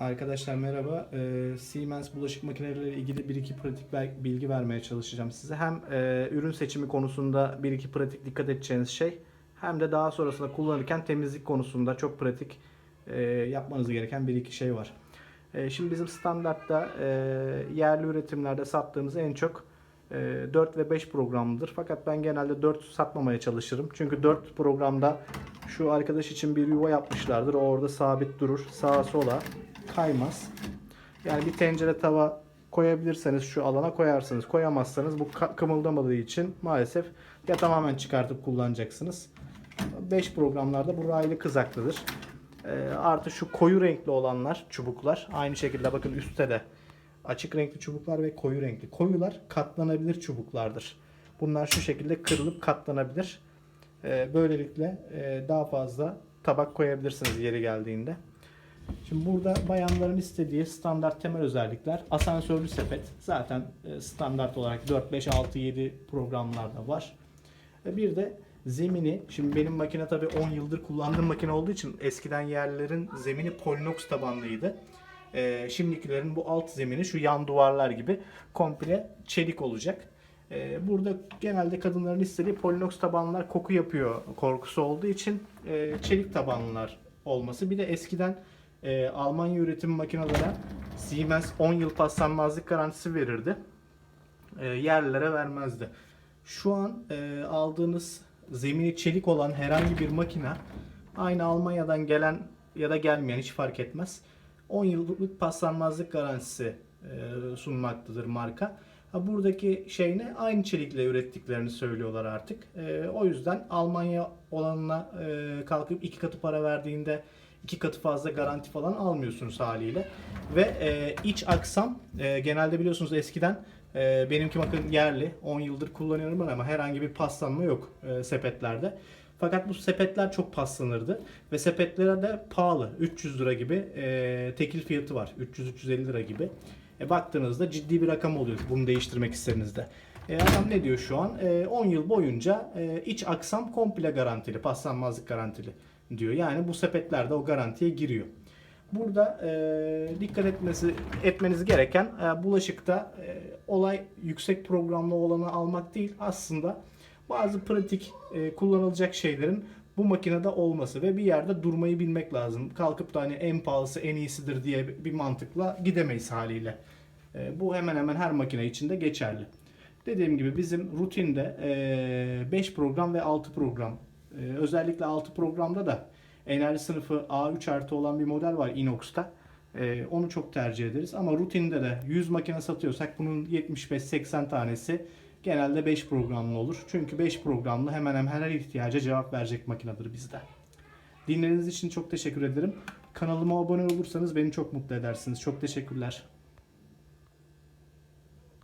Arkadaşlar merhaba. Ee, Siemens bulaşık makineleriyle ilgili bir iki pratik bilgi vermeye çalışacağım size. Hem e, ürün seçimi konusunda bir iki pratik dikkat edeceğiniz şey hem de daha sonrasında kullanırken temizlik konusunda çok pratik e, yapmanız gereken bir iki şey var. E, şimdi bizim standartta e, yerli üretimlerde sattığımız en çok e, 4 ve 5 programlıdır. Fakat ben genelde 4 satmamaya çalışırım. Çünkü 4 programda şu arkadaş için bir yuva yapmışlardır. O orada sabit durur. Sağa sola kaymaz. Yani bir tencere tava koyabilirseniz şu alana koyarsınız. Koyamazsanız bu kımıldamadığı için maalesef ya tamamen çıkartıp kullanacaksınız. 5 programlarda bu raylı kızaklıdır. Ee, artı şu koyu renkli olanlar çubuklar aynı şekilde bakın üstte de açık renkli çubuklar ve koyu renkli. Koyular katlanabilir çubuklardır. Bunlar şu şekilde kırılıp katlanabilir. Ee, böylelikle e, daha fazla tabak koyabilirsiniz yeri geldiğinde. Şimdi burada bayanların istediği standart temel özellikler asansörlü sepet. Zaten e, standart olarak 4, 5, 6, 7 programlarda var. E, Bir de zemini, şimdi benim makine tabii 10 yıldır kullandığım makine olduğu için eskiden yerlerin zemini polinox tabanlıydı. E, şimdikilerin bu alt zemini şu yan duvarlar gibi komple çelik olacak. Burada genelde kadınların istediği polinox tabanlar koku yapıyor korkusu olduğu için çelik tabanlılar olması. Bir de eskiden e, Almanya üretim makinelere Siemens 10 yıl paslanmazlık garantisi verirdi. E, yerlilere vermezdi. Şu an e, aldığınız zemini çelik olan herhangi bir makine aynı Almanya'dan gelen ya da gelmeyen hiç fark etmez. 10 yıllık paslanmazlık garantisi e, sunmaktadır marka. Ha, buradaki şey ne? Aynı çelikle ürettiklerini söylüyorlar artık. E, o yüzden Almanya olanına e, kalkıp iki katı para verdiğinde iki katı fazla garanti falan almıyorsunuz haliyle. Ve e, iç aksam e, genelde biliyorsunuz eskiden e, benimki bakın yerli 10 yıldır kullanıyorum ama herhangi bir paslanma yok e, sepetlerde. Fakat bu sepetler çok paslanırdı ve sepetlere de pahalı 300 lira gibi e, tekil fiyatı var 300-350 lira gibi. E, baktığınızda ciddi bir rakam oluyor bunu değiştirmek istediğinizde. E, adam ne diyor şu an? E, 10 yıl boyunca e, iç aksam komple garantili, paslanmazlık garantili diyor. Yani bu sepetler de o garantiye giriyor. Burada e, dikkat etmesi etmeniz gereken e, bulaşıkta e, olay yüksek programlı olanı almak değil aslında bazı pratik e, kullanılacak şeylerin bu makinede olması ve bir yerde durmayı bilmek lazım. Kalkıp da hani en pahalısı en iyisidir diye bir mantıkla gidemeyiz haliyle. E, bu hemen hemen her makine için de geçerli. Dediğim gibi bizim rutinde 5 program ve 6 program e, özellikle 6 programda da enerji sınıfı A3 artı olan bir model var Inox'ta. E, onu çok tercih ederiz ama rutinde de 100 makine satıyorsak bunun 75-80 tanesi genelde 5 programlı olur. Çünkü 5 programlı hemen hemen her ihtiyaca cevap verecek makinedir bizde. Dinlediğiniz için çok teşekkür ederim. Kanalıma abone olursanız beni çok mutlu edersiniz. Çok teşekkürler.